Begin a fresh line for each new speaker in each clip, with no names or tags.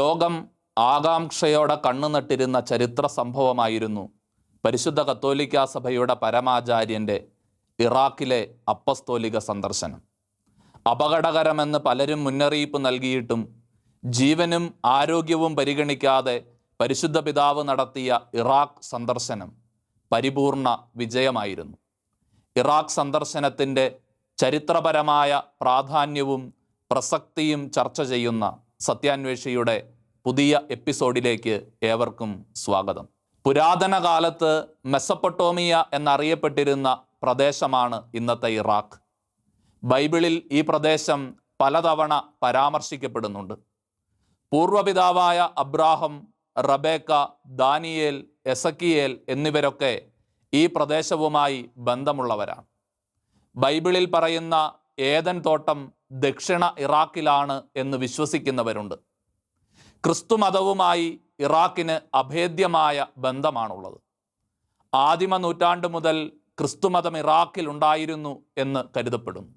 ലോകം ആകാംക്ഷയോടെ കണ്ണുനട്ടിരുന്ന ചരിത്ര സംഭവമായിരുന്നു പരിശുദ്ധ കത്തോലിക്കാ സഭയുടെ പരമാചാര്യന്റെ ഇറാഖിലെ അപ്പസ്തോലിക സന്ദർശനം. അപകടകരമെന്ന് പലരും മുന്നറിയിപ്പ് നൽകിയിട്ടും ജീവനും ആരോഗ്യവും പരിഗണിക്കാതെ പരിശുദ്ധ പിതാവ് നടത്തിയ ഇറാഖ് സന്ദർശനം പരിപൂർണ വിജയമായിരുന്നു. ഇറാഖ് സന്ദർശനത്തിന്റെ ചരിത്രപരമായ പ്രാധാന്യവും പ്രസക്തിയും ചർച്ച ചെയ്യുന്ന സത്യാന്വേഷിയുടെ പുതിയ എപ്പിസോഡിലേക്ക് ഏവർക്കും സ്വാഗതം. പുരാതന കാലത്ത് മെസ്സപ്പൊട്ടോമിയ എന്നറിയപ്പെട്ടിരുന്ന പ്രദേശമാണ് ഇന്നത്തെ ഇറാഖ്. ബൈബിളിൽ ഈ പ്രദേശം പലതവണ പരാമർശിക്കപ്പെടുന്നുണ്ട്. പൂർവപിതാവായ അബ്രാഹം റബേക്ക ദാനിയേൽ എസക്കിയേൽ എന്നിവരൊക്കെ ഈ പ്രദേശവുമായി ബന്ധമുള്ളവരാണ്. ബൈബിളിൽ പറയുന്ന ഏതൻ തോട്ടം ദക്ഷിണ ഇറാഖിലാണ് എന്ന് വിശ്വസിക്കുന്നവരുണ്ട്. ക്രിസ്തുമതവുമായി ഇറാഖിന് അഭേദ്യമായ ബന്ധമാണുള്ളത്. ആദിമ നൂറ്റാണ്ട് മുതൽ ക്രിസ്തുമതം ഇറാഖിൽ ഉണ്ടായിരുന്നു എന്ന് കരുതപ്പെടുന്നു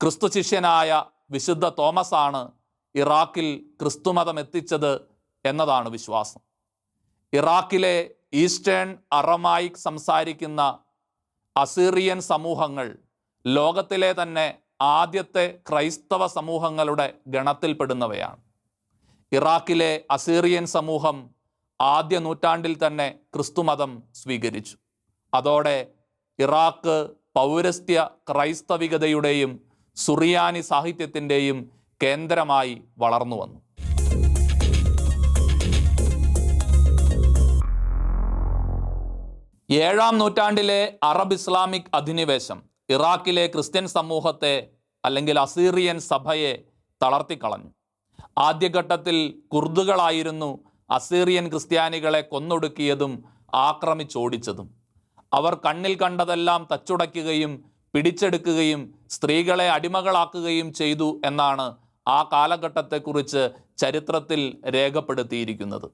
ക്രിസ്തു ശിഷ്യനായ വിശുദ്ധ തോമസ് ആണ് ഇറാഖിൽ ക്രിസ്തുമതം എത്തിച്ചത് എന്നതാണ് വിശ്വാസം. ഇറാഖിലെ ഈസ്റ്റേൺ അറമായിക് സംസാരിക്കുന്ന അസീറിയൻ സമൂഹങ്ങൾ ലോകത്തിലെ തന്നെ ആദ്യത്തെ ക്രൈസ്തവ സമൂഹങ്ങളുടെ ഗണത്തിൽപ്പെടുന്നവയാണ്. ഇറാഖിലെ അസീറിയൻ സമൂഹം ആദ്യ നൂറ്റാണ്ടിൽ തന്നെ ക്രിസ്തുമതം സ്വീകരിച്ചു. അതോടെ ഇറാഖ് പൗരസ്ത്യ ക്രൈസ്തവികതയുടെയും സുറിയാനി സാഹിത്യത്തിന്റെയും കേന്ദ്രമായി വളർന്നു വന്നു. ഏഴാം നൂറ്റാണ്ടിലെ അറബ് ഇസ്ലാമിക് അധിനിവേശം ഇറാഖിലെ ക്രിസ്ത്യൻ സമൂഹത്തെ അല്ലെങ്കിൽ അസീറിയൻ സഭയെ തളർത്തിക്കളഞ്ഞു. ആദ്യഘട്ടത്തിൽ കുർദുകളായിരുന്നു അസീറിയൻ ക്രിസ്ത്യാനികളെ കൊന്നൊടുക്കിയതും ആക്രമിച്ചോടിച്ചതും. അവർ കണ്ണിൽ കണ്ടതെല്ലാം തച്ചുടയ്ക്കുകയും പിടിച്ചെടുക്കുകയും സ്ത്രീകളെ അടിമകളാക്കുകയും ചെയ്തു എന്നാണ് ആ കാലഘട്ടത്തെക്കുറിച്ച് ചരിത്രത്തിൽ രേഖപ്പെടുത്തിയിരിക്കുന്നത്.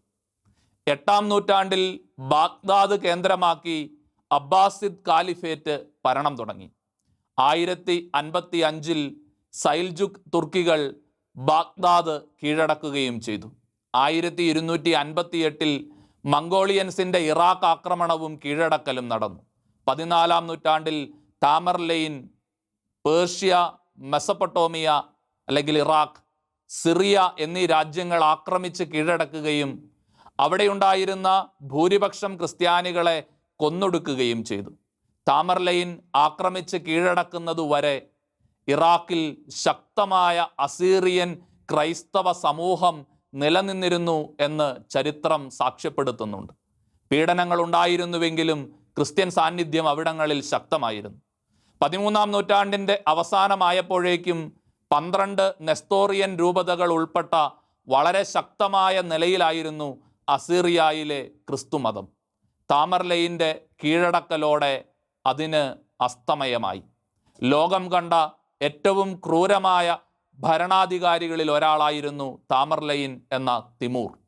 എട്ടാം നൂറ്റാണ്ടിൽ ബാഗ്ദാദ് കേന്ദ്രമാക്കി അബ്ബാസിദ് കാലിഫേറ്റ് ഭരണം തുടങ്ങി. ആയിരത്തി അൻപത്തി അഞ്ചിൽ സൈൽജുക് തുർക്കികൾ ബാഗ്ദാദ് കീഴടക്കുകയും ചെയ്തു. ആയിരത്തി ഇരുന്നൂറ്റി അൻപത്തി എട്ടിൽ മംഗോളിയൻസിന്റെ ഇറാഖ് ആക്രമണവും കീഴടക്കലും നടന്നു. പതിനാലാം നൂറ്റാണ്ടിൽ താമർലെയിൻ പേർഷ്യ മെസപ്പട്ടോമിയ അല്ലെങ്കിൽ ഇറാഖ് സിറിയ എന്നീ രാജ്യങ്ങൾ ആക്രമിച്ച് കീഴടക്കുകയും അവിടെയുണ്ടായിരുന്ന ഭൂരിപക്ഷം ക്രിസ്ത്യാനികളെ കൊന്നൊടുക്കുകയും ചെയ്തു. താമർലൈൻ ആക്രമിച്ച് കീഴടക്കുന്നതുവരെ ഇറാഖിൽ ശക്തമായ അസീറിയൻ ക്രൈസ്തവ സമൂഹം നിലനിന്നിരുന്നു എന്ന് ചരിത്രം സാക്ഷ്യപ്പെടുത്തുന്നുണ്ട്. പീഡനങ്ങൾ ഉണ്ടായിരുന്നുവെങ്കിലും ക്രിസ്ത്യൻ സാന്നിധ്യം അവിടങ്ങളിൽ ശക്തമായിരുന്നു. പതിമൂന്നാം നൂറ്റാണ്ടിന്റെ അവസാനമായപ്പോഴേക്കും പന്ത്രണ്ട് നെസ്തോറിയൻ രൂപതകൾ ഉൾപ്പെട്ട വളരെ ശക്തമായ നിലയിലായിരുന്നു അസീറിയയിലെ ക്രിസ്തുമതം. താമർലയിന്റെ കീഴടക്കലോടെ അതിന് അസ്തമയമായി. ലോകം കണ്ട ഏറ്റവും ക്രൂരമായ ഭരണാധികാരികളിൽ ഒരാളായിരുന്നു താമർലയിൻ എന്ന തിമൂർ.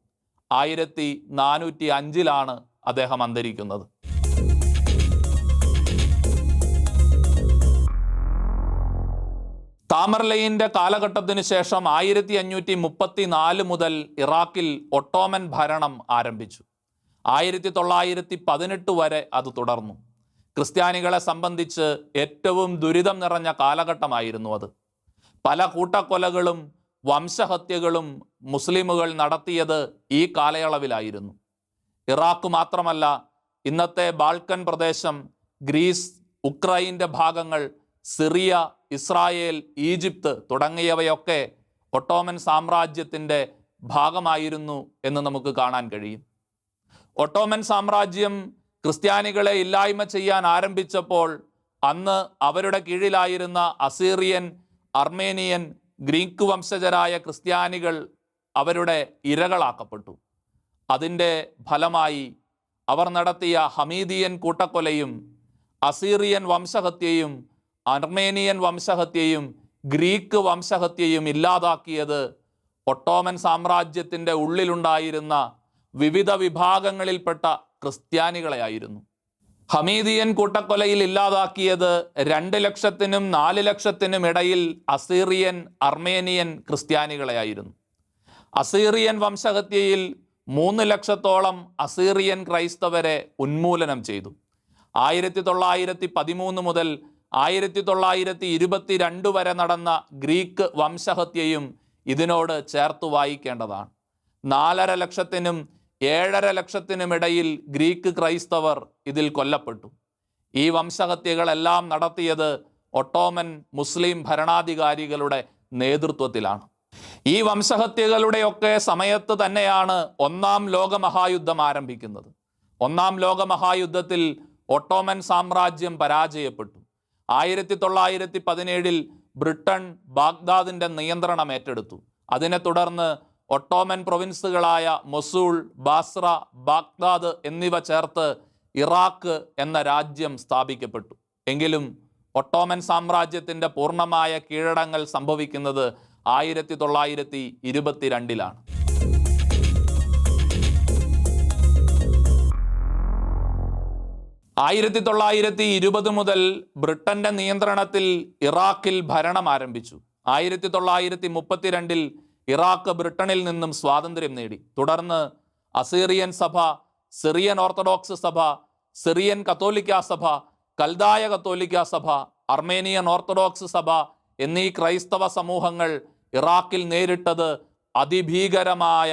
ആയിരത്തി നാനൂറ്റി അഞ്ചിലാണ് അദ്ദേഹം അന്തരിക്കുന്നത്. താമർലയിന്റെ കാലഘട്ടത്തിന് ശേഷം ആയിരത്തി അഞ്ഞൂറ്റി മുപ്പത്തി നാല് മുതൽ ഇറാഖിൽ ഒട്ടോമൻ ഭരണം ആരംഭിച്ചു. ആയിരത്തി തൊള്ളായിരത്തി പതിനെട്ട് വരെ അത് തുടർന്നു. ക്രിസ്ത്യാനികളെ സംബന്ധിച്ച് ഏറ്റവും ദുരിതം നിറഞ്ഞ കാലഘട്ടമായിരുന്നു അത്. പല കൂട്ടക്കൊലകളും വംശഹത്യകളും മുസ്ലിമുകൾ നടത്തിയത് ഈ കാലയളവിലായിരുന്നു. ഇറാഖ് മാത്രമല്ല ഇന്നത്തെ ബാൾക്കൻ പ്രദേശം ഗ്രീസ് ഉക്രൈന്റെ ഭാഗങ്ങൾ സിറിയ ഇസ്രായേൽ ഈജിപ്ത് തുടങ്ങിയവയൊക്കെ ഒട്ടോമൻ സാമ്രാജ്യത്തിന്റെ ഭാഗമായിരുന്നു എന്ന് നമുക്ക് കാണാൻ കഴിയും. ഒട്ടോമൻ സാമ്രാജ്യം ക്രിസ്ത്യാനികളെ ഇല്ലായ്മ ചെയ്യാൻ ആരംഭിച്ചപ്പോൾ അന്ന് അവരുടെ കീഴിലായിരുന്ന അസീറിയൻ അർമേനിയൻ ഗ്രീക്ക് വംശജരായ ക്രിസ്ത്യാനികൾ അവരുടെ ഇരകളാക്കപ്പെട്ടു. അതിന്റെ ഫലമായി അവർ നടത്തിയ ഹമീദിയൻ കൂട്ടക്കൊലയും അസീറിയൻ വംശഹത്യയും അർമേനിയൻ വംശഹത്യയും ഗ്രീക്ക് വംശഹത്യയും ഇല്ലാതാക്കിയത് ഒട്ടോമൻ സാമ്രാജ്യത്തിന്റെ ഉള്ളിലുണ്ടായിരുന്ന വിവിധ വിഭാഗങ്ങളിൽപ്പെട്ട ക്രിസ്ത്യാനികളെയായിരുന്നു. ഹമീദിയൻ കൂട്ടക്കൊലയിൽ ഇല്ലാതാക്കിയത് രണ്ട് ലക്ഷത്തിനും നാല് ലക്ഷത്തിനും ഇടയിൽ അസീറിയൻ അർമേനിയൻ ക്രിസ്ത്യാനികളെയായിരുന്നു. അസീറിയൻ വംശഹത്യയിൽ മൂന്ന് ലക്ഷത്തോളം അസീറിയൻ ക്രൈസ്തവരെ ഉന്മൂലനം ചെയ്തു. ആയിരത്തി തൊള്ളായിരത്തി പതിമൂന്ന് മുതൽ ആയിരത്തി തൊള്ളായിരത്തി ഇരുപത്തിരണ്ട് വരെ നടന്ന ഗ്രീക്ക് വംശഹത്യയും ഇതിനോട് ചേർത്ത് വായിക്കേണ്ടതാണ്. നാലര ലക്ഷത്തിനും ഏഴര ലക്ഷത്തിനുമിടയിൽ ഗ്രീക്ക് ക്രൈസ്തവർ ഇതിൽ കൊല്ലപ്പെട്ടു. ഈ വംശഹത്യകളെല്ലാം നടത്തിയത് ഒട്ടോമൻ മുസ്ലിം ഭരണാധികാരികളുടെ നേതൃത്വത്തിലാണ്. ഈ വംശഹത്യകളുടെയൊക്കെ സമയത്ത് തന്നെയാണ് ഒന്നാം ലോകമഹായുദ്ധം ആരംഭിക്കുന്നത്. ഒന്നാം ലോകമഹായുദ്ധത്തിൽ ഒട്ടോമൻ സാമ്രാജ്യം പരാജയപ്പെട്ടു. ആയിരത്തി തൊള്ളായിരത്തി പതിനേഴിൽ ബ്രിട്ടൻ ബാഗ്ദാദിന്റെ നിയന്ത്രണം ഏറ്റെടുത്തു. അതിനെ തുടർന്ന് ഒട്ടോമൻ പ്രൊവിൻസുകളായ മൊസൂൾ ബാസ്ര ബാഗ്ദാദ് എന്നിവ ചേർത്ത് ഇറാഖ് എന്ന രാജ്യം സ്ഥാപിക്കപ്പെട്ടു. എങ്കിലും ഒട്ടോമൻ സാമ്രാജ്യത്തിന്റെ പൂർണമായ കീഴടങ്ങൾ സംഭവിക്കുന്നത് ആയിരത്തി തൊള്ളായിരത്തി ഇരുപത്തിരണ്ടിലാണ് ആയിരത്തി തൊള്ളായിരത്തി ഇരുപത് മുതൽ ബ്രിട്ടന്റെ നിയന്ത്രണത്തിൽ ഇറാഖിൽ ഭരണം ആരംഭിച്ചു. ആയിരത്തി തൊള്ളായിരത്തി മുപ്പത്തിരണ്ടിൽ ഇറാഖ് ബ്രിട്ടനിൽ നിന്നും സ്വാതന്ത്ര്യം നേടി. തുടർന്ന് അസീറിയൻ സഭ സിറിയൻ ഓർത്തഡോക്സ് സഭ സിറിയൻ കത്തോലിക്ക സഭ കൽദായ കത്തോലിക്ക സഭ അർമേനിയൻ ഓർത്തഡോക്സ് സഭ എന്നീ ക്രൈസ്തവ സമൂഹങ്ങൾ ഇറാഖിൽ നേരിട്ടത് അതിഭീകരമായ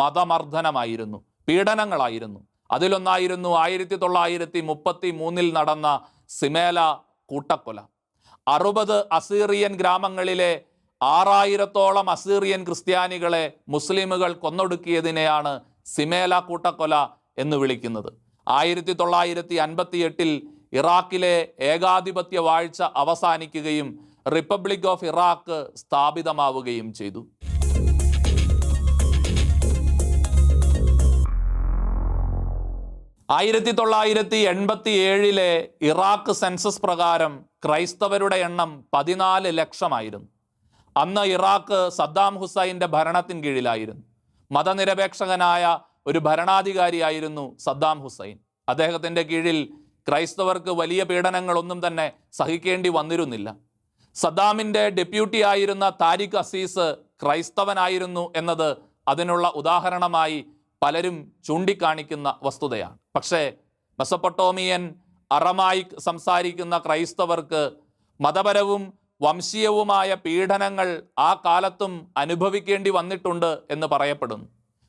മതമർദ്ദനമായിരുന്നു. പീഡനങ്ങളായിരുന്നു. അതിലൊന്നായിരുന്നു ആയിരത്തി തൊള്ളായിരത്തി മുപ്പത്തി മൂന്നിൽ നടന്ന സിമേല കൂട്ടക്കൊല. അറുപത് അസീറിയൻ ഗ്രാമങ്ങളിലെ ആറായിരത്തോളം അസീറിയൻ ക്രിസ്ത്യാനികളെ മുസ്ലിമുകൾ കൊന്നൊടുക്കിയതിനെയാണ് സിമേല കൂട്ടക്കൊല എന്ന് വിളിക്കുന്നത്. ആയിരത്തി തൊള്ളായിരത്തി അൻപത്തി എട്ടിൽ ഇറാഖിലെ ഏകാധിപത്യ വാഴ്ച അവസാനിക്കുകയും റിപ്പബ്ലിക് ഓഫ് ഇറാഖ് സ്ഥാപിതമാവുകയും ചെയ്തു. ആയിരത്തി തൊള്ളായിരത്തി എൺപത്തി ഏഴിലെ ഇറാഖ് സെൻസസ് പ്രകാരം ക്രൈസ്തവരുടെ എണ്ണം പതിനാല് ലക്ഷമായിരുന്നു. അന്ന് ഇറാഖ് സദ്ദാം ഹുസൈന്റെ ഭരണത്തിൻ കീഴിലായിരുന്നു. മതനിരപേക്ഷകനായ ഒരു ഭരണാധികാരിയായിരുന്നു സദ്ദാം ഹുസൈൻ. അദ്ദേഹത്തിന്റെ കീഴിൽ ക്രൈസ്തവർക്ക് വലിയ പീഡനങ്ങളൊന്നും തന്നെ സഹിക്കേണ്ടി വന്നിരുന്നില്ല. സദ്ദാമിന്റെ ഡെപ്യൂട്ടി ആയിരുന്ന താരിഖ് അസീസ് ക്രൈസ്തവനായിരുന്നു എന്നത് അതിനുള്ള ഉദാഹരണമായി പലരും ചൂണ്ടിക്കാണിക്കുന്ന വസ്തുതയാണ്. പക്ഷേ മെസപ്പൊട്ടോമിയൻ അറമായിക് സംസാരിക്കുന്ന ക്രൈസ്തവർക്ക് മതപരവും വംശീയവുമായ പീഡനങ്ങൾ ആ കാലത്തും അനുഭവിക്കേണ്ടി വന്നിട്ടുണ്ട് എന്ന് പറയപ്പെടുന്നു.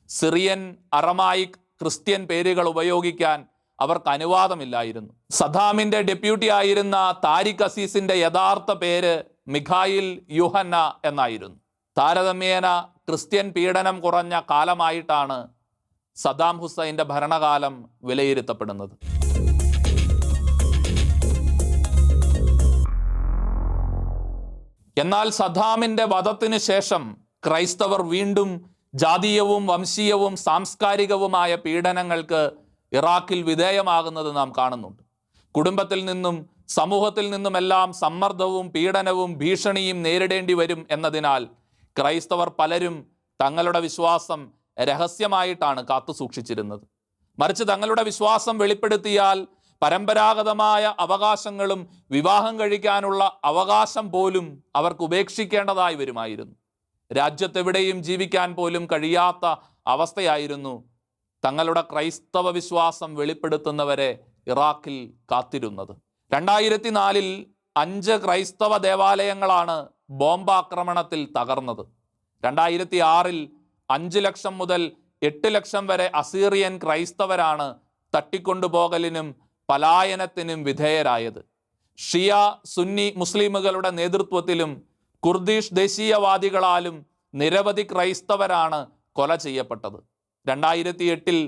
സിറിയൻ അറമായിക് ക്രിസ്ത്യൻ പേരുകൾ ഉപയോഗിക്കാൻ അവർക്ക് അനുവാദമില്ലായിരുന്നു. സദാമിന്റെ ഡെപ്യൂട്ടി ആയിരുന്ന താരിഖ് അസീസിന്റെ യഥാർത്ഥ പേര് മിഖായിൽ യുഹന്ന എന്നായിരുന്നു. താരതമ്യേന ക്രിസ്ത്യൻ പീഡനം കുറഞ്ഞ കാലമായിട്ടാണ് സദാം ഹുസൈന്റെ ഭരണകാലം വിലയിരുത്തപ്പെടുന്നത്. എന്നാൽ സദാമിന്റെ വധത്തിന് ശേഷം ക്രൈസ്തവർ വീണ്ടും ജാതീയവും വംശീയവും സാംസ്കാരികവുമായ പീഡനങ്ങൾക്ക് ഇറാഖിൽ വിധേയമാകുന്നത് നാം കാണുന്നുണ്ട്. കുടുംബത്തിൽ നിന്നും സമൂഹത്തിൽ നിന്നുമെല്ലാം സമ്മർദ്ദവും പീഡനവും ഭീഷണിയും നേരിടേണ്ടി വരും എന്നതിനാൽ ക്രൈസ്തവർ പലരും തങ്ങളുടെ വിശ്വാസം രഹസ്യമായിട്ടാണ് കാത്തു സൂക്ഷിച്ചിരുന്നത് മറിച്ച് തങ്ങളുടെ വിശ്വാസം വെളിപ്പെടുത്തിയാൽ പരമ്പരാഗതമായ അവകാശങ്ങളും വിവാഹം കഴിക്കാനുള്ള അവകാശം പോലും അവർക്ക് ഉപേക്ഷിക്കേണ്ടതായി വരുമായിരുന്നു. രാജ്യത്തെവിടെയും ജീവിക്കാൻ പോലും കഴിയാത്ത അവസ്ഥയായിരുന്നു തങ്ങളുടെ ക്രൈസ്തവ വിശ്വാസം വെളിപ്പെടുത്തുന്നവരെ ഇറാഖിൽ കാത്തിരുന്നത്. രണ്ടായിരത്തി നാലിൽ അഞ്ച് ക്രൈസ്തവ ദേവാലയങ്ങളാണ് ബോംബാക്രമണത്തിൽ തകർന്നത്. രണ്ടായിരത്തി ആറിൽ അഞ്ച് ലക്ഷം മുതൽ എട്ട് ലക്ഷം വരെ അസീറിയൻ ക്രൈസ്തവരാണ് തട്ടിക്കൊണ്ടുപോകലിനും പലായനത്തിനും വിധേയരായത്. ഷിയ സുന്നി മുസ്ലിമുകളുടെ നേതൃത്വത്തിലും കുർദിഷ് ദേശീയവാദികളാലും നിരവധി ക്രൈസ്തവരാണ് കൊല ചെയ്യപ്പെട്ടത്. രണ്ടായിരത്തി എട്ടിൽ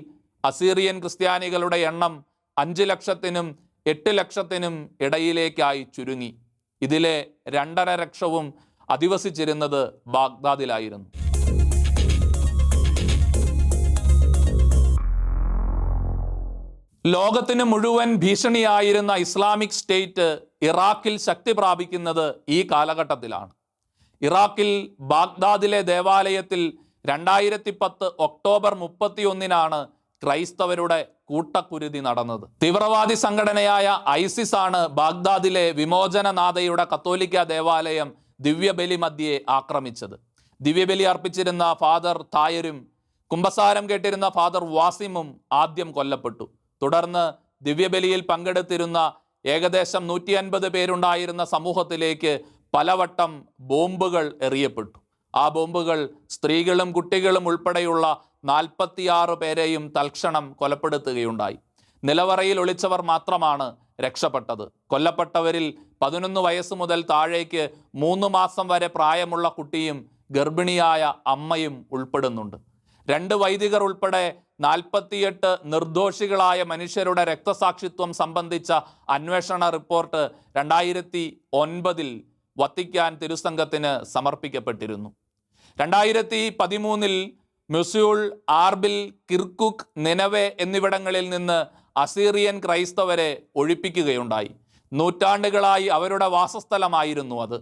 അസീറിയൻ ക്രിസ്ത്യാനികളുടെ എണ്ണം അഞ്ച് ലക്ഷത്തിനും എട്ട് ലക്ഷത്തിനും ഇടയിലേക്കായി ചുരുങ്ങി. ഇതിലെ രണ്ടര ലക്ഷവും അധിവസിച്ചിരുന്നത് ബാഗ്ദാദിലായിരുന്നു. ലോകത്തിന് മുഴുവൻ ഭീഷണിയായിരുന്ന ഇസ്ലാമിക് സ്റ്റേറ്റ് ഇറാഖിൽ ശക്തി പ്രാപിക്കുന്നത് ഈ കാലഘട്ടത്തിലാണ്. ഇറാഖിൽ ബാഗ്ദാദിലെ ദേവാലയത്തിൽ രണ്ടായിരത്തി പത്ത് ഒക്ടോബർ മുപ്പത്തിയൊന്നിനാണ് ക്രൈസ്തവരുടെ കൂട്ടക്കുരുതി നടന്നത്. തീവ്രവാദി സംഘടനയായ ഐസിസ് ആണ് ബാഗ്ദാദിലെ വിമോചനനാഥയുടെ കത്തോലിക്ക ദേവാലയം ദിവ്യബലി മധ്യയെ ആക്രമിച്ചത്. ദിവ്യബലി അർപ്പിച്ചിരുന്ന ഫാദർ തായരും കുംഭസാരം കേട്ടിരുന്ന ഫാദർ വാസിമും ആദ്യം കൊല്ലപ്പെട്ടു. തുടർന്ന് ദിവ്യബലിയിൽ പങ്കെടുത്തിരുന്ന ഏകദേശം നൂറ്റി അൻപത് പേരുണ്ടായിരുന്ന സമൂഹത്തിലേക്ക് പലവട്ടം ബോംബുകൾ എറിയപ്പെട്ടു. ആ ബോംബുകൾ സ്ത്രീകളും കുട്ടികളും ഉൾപ്പെടെയുള്ള നാൽപ്പത്തിയാറ് പേരെയും തൽക്ഷണം കൊലപ്പെടുത്തുകയുണ്ടായി. നിലവറയിൽ ഒളിച്ചവർ മാത്രമാണ് രക്ഷപ്പെട്ടത്. കൊല്ലപ്പെട്ടവരിൽ പതിനൊന്ന് വയസ്സ് മുതൽ താഴേക്ക് മൂന്ന് മാസം വരെ പ്രായമുള്ള കുട്ടിയും ഗർഭിണിയായ അമ്മയും ഉൾപ്പെടുന്നുണ്ട്. രണ്ട് വൈദികർ ഉൾപ്പെടെ നാൽപ്പത്തിയെട്ട് നിർദോഷികളായ മനുഷ്യരുടെ രക്തസാക്ഷിത്വം സംബന്ധിച്ച അന്വേഷണ റിപ്പോർട്ട് രണ്ടായിരത്തി ഒൻപതിൽ വത്തിക്കാൻ തിരുസംഘത്തിന് സമർപ്പിക്കപ്പെട്ടിരുന്നു. രണ്ടായിരത്തി പതിമൂന്നിൽ മ്യൂസ്യൂൾ ആർബിൽ കിർക്കുക്ക് നിനവെ എന്നിവിടങ്ങളിൽ നിന്ന് അസീറിയൻ ക്രൈസ്തവരെ ഒഴിപ്പിക്കുകയുണ്ടായി. നൂറ്റാണ്ടുകളായി അവരുടെ വാസസ്ഥലമായിരുന്നു അത്.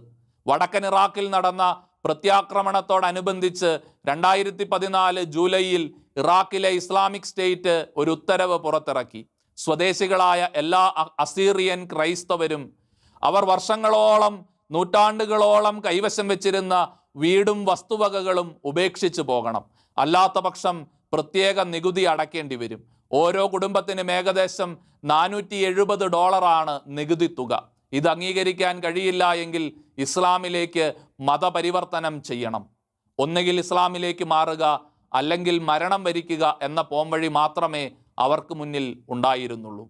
വടക്കൻ ഇറാഖിൽ നടന്ന പ്രത്യാക്രമണത്തോടനുബന്ധിച്ച് രണ്ടായിരത്തി പതിനാല് ജൂലൈയിൽ ഇറാഖിലെ ഇസ്ലാമിക് സ്റ്റേറ്റ് ഒരു ഉത്തരവ് പുറത്തിറക്കി. സ്വദേശികളായ എല്ലാ അസീറിയൻ ക്രൈസ്തവരും അവർ വർഷങ്ങളോളം നൂറ്റാണ്ടുകളോളം കൈവശം വെച്ചിരുന്ന വീടും വസ്തുവകകളും ഉപേക്ഷിച്ചു പോകണം. അല്ലാത്ത പക്ഷം പ്രത്യേക നികുതി അടയ്ക്കേണ്ടി വരും. ഓരോ കുടുംബത്തിനും ഏകദേശം നാനൂറ്റി എഴുപത് ഡോളറാണ് നികുതി തുക. ഇത് അംഗീകരിക്കാൻ കഴിയില്ല എങ്കിൽ ഇസ്ലാമിലേക്ക് മതപരിവർത്തനം ചെയ്യണം. ഒന്നുകിൽ ഇസ്ലാമിലേക്ക് മാറുക അല്ലെങ്കിൽ മരണം വരിക്കുക എന്ന പോംവഴി മാത്രമേ അവർക്ക് മുന്നിൽ ഉണ്ടായിരുന്നുള്ളൂ.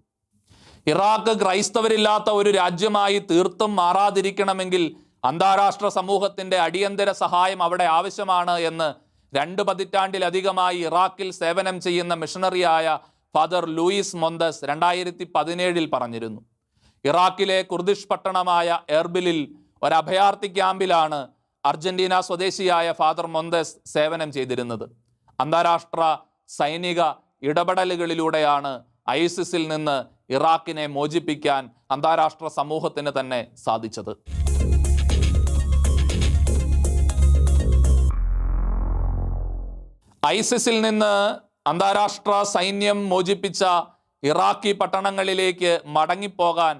ഇറാഖ് ക്രൈസ്തവരില്ലാത്ത ഒരു രാജ്യമായി തീർത്തും മാറാതിരിക്കണമെങ്കിൽ അന്താരാഷ്ട്ര സമൂഹത്തിന്റെ അടിയന്തര സഹായം അവിടെ ആവശ്യമാണ് എന്ന് രണ്ട് പതിറ്റാണ്ടിലധികമായി ഇറാഖിൽ സേവനം ചെയ്യുന്ന മിഷണറിയായ ഫാദർ ലൂയിസ് മൊന്തസ് രണ്ടായിരത്തി പതിനേഴിൽ പറഞ്ഞിരുന്നു. ഇറാഖിലെ കുർദിഷ് പട്ടണമായ എർബിലിൽ ഒരു അഭയാർത്ഥി ക്യാമ്പിലാണ് അർജന്റീന സ്വദേശിയായ ഫാദർ മൊന്തസ് സേവനം ചെയ്തിരുന്നത്. അന്താരാഷ്ട്ര സൈനിക ഇടപെടലുകളിലൂടെയാണ് ഐസിസിൽ നിന്ന് ഇറാഖിനെ മോചിപ്പിക്കാൻ അന്താരാഷ്ട്ര സമൂഹത്തിന് തന്നെ സാധിച്ചത്. ഐസിസിൽ നിന്ന് അന്താരാഷ്ട്ര സൈന്യം മോചിപ്പിച്ച ഇറാഖി പട്ടണങ്ങളിലേക്ക് മടങ്ങിപ്പോകാൻ